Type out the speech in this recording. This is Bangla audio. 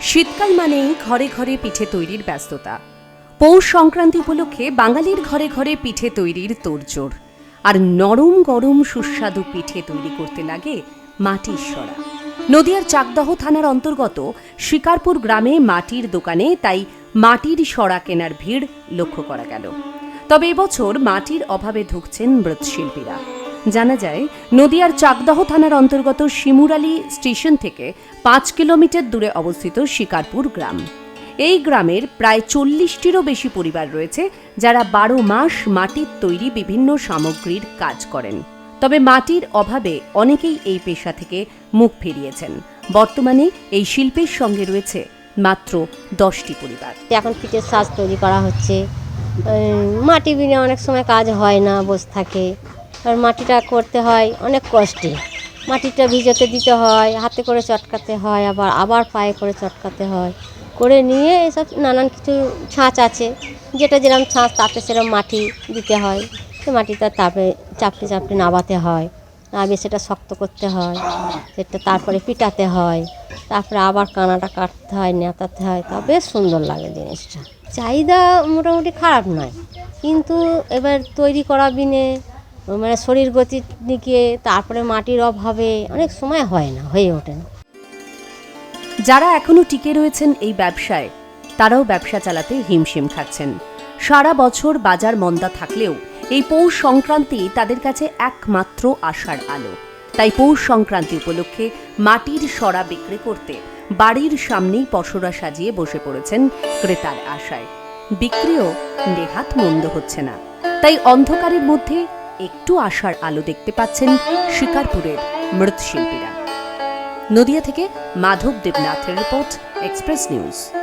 শীতকাল মানেই ঘরে ঘরে পিঠে তৈরির ব্যস্ততা। পৌষ সংক্রান্তি উপলক্ষে বাঙালির ঘরে ঘরে পিঠে তৈরির তোড়জোড়। আর নরম গরম সুস্বাদু পিঠে তৈরি করতে লাগে মাটির সরা নদিয়ার চাকদহ থানার অন্তর্গত শিকারপুর গ্রামে মাটির দোকানে তাই মাটির সরা কেনার ভিড় লক্ষ্য করা গেল। তবে এবছর মাটির অভাবে ধুঁকছেন মৃৎশিল্পীরা। জানা যায়, নদিয়ার চাকদহ থানার অন্তর্গত শিমুরালী স্টেশন থেকে পাঁচ কিলোমিটার দূরে অবস্থিত শিকারপুর গ্রাম। এই গ্রামের প্রায় চল্লিশটিরও বেশি পরিবার রয়েছে যারা বারো মাস মাটির তৈরি বিভিন্ন সামগ্রীর কাজ করেন। তবে মাটির অভাবে অনেকেই এই পেশা থেকে মুখ ফিরিয়েছেন। বর্তমানে এই শিল্পের সঙ্গে রয়েছে মাত্র দশটি পরিবার। এখন পিঠের সাজ তৈরি করা হচ্ছে। মাটি বিনে অনেক সময় কাজ হয় না, বসে থাকে। আর মাটিটা করতে হয়, অনেক কষ্টে। মাটিটা ভিজাতে দিতে হয়, হাতে করে চটকাতে হয়, আবার আবার পায়ে করে চটকাতে হয়। করে নিয়ে এসব নানান কিছু ছাঁচ আছে, যেটা যেরকম ছাঁচ, তাতে সেরকম মাটি দিতে হয়। সে মাটিটা তাপে, চাপড়ে চাপড়ে নাবাতে হয়। নাবিয়ে সেটা শক্ত করতে হয়, সেটা তারপরে পিটাতে হয়। তারপরে আবার কানাটা কাটতে হয়, নেতাতে হয়। তা বেশ সুন্দর লাগে জিনিসটা। চাহিদা মোটামুটি খারাপ নয়, কিন্তু এবার তৈরি করা বিনে মানে শরীর গতি দিকে তারপরে মাটির অভাবে অনেক সময় হয় না, হয়ে ওঠে না। যারা এখনও টিকে রয়েছেন এই ব্যবসায়, তারাও ব্যবসা চালাতে হিমশিম খাচ্ছেন। সারা বছর বাজার মন্দা থাকলেও এই পৌষ সংক্রান্তি তাদের কাছে একমাত্র আশার আলো। তাই পৌষ সংক্রান্তি উপলক্ষে মাটির সরা বিক্রি করতে বাড়ির সামনেই পসরা সাজিয়ে বসে পড়েছেন ক্রেতার আশায়। বিক্রিও নেহাত মন্দ হচ্ছে না। তাই অন্ধকারের মধ্যে একটু আশার আলো দেখতে পাচ্ছেন শিকারপুরের মৃৎশিল্পীরা। নদিয়া থেকে মাধব দেবনাথের রিপোর্ট এক্সপ্রেস নিউজ।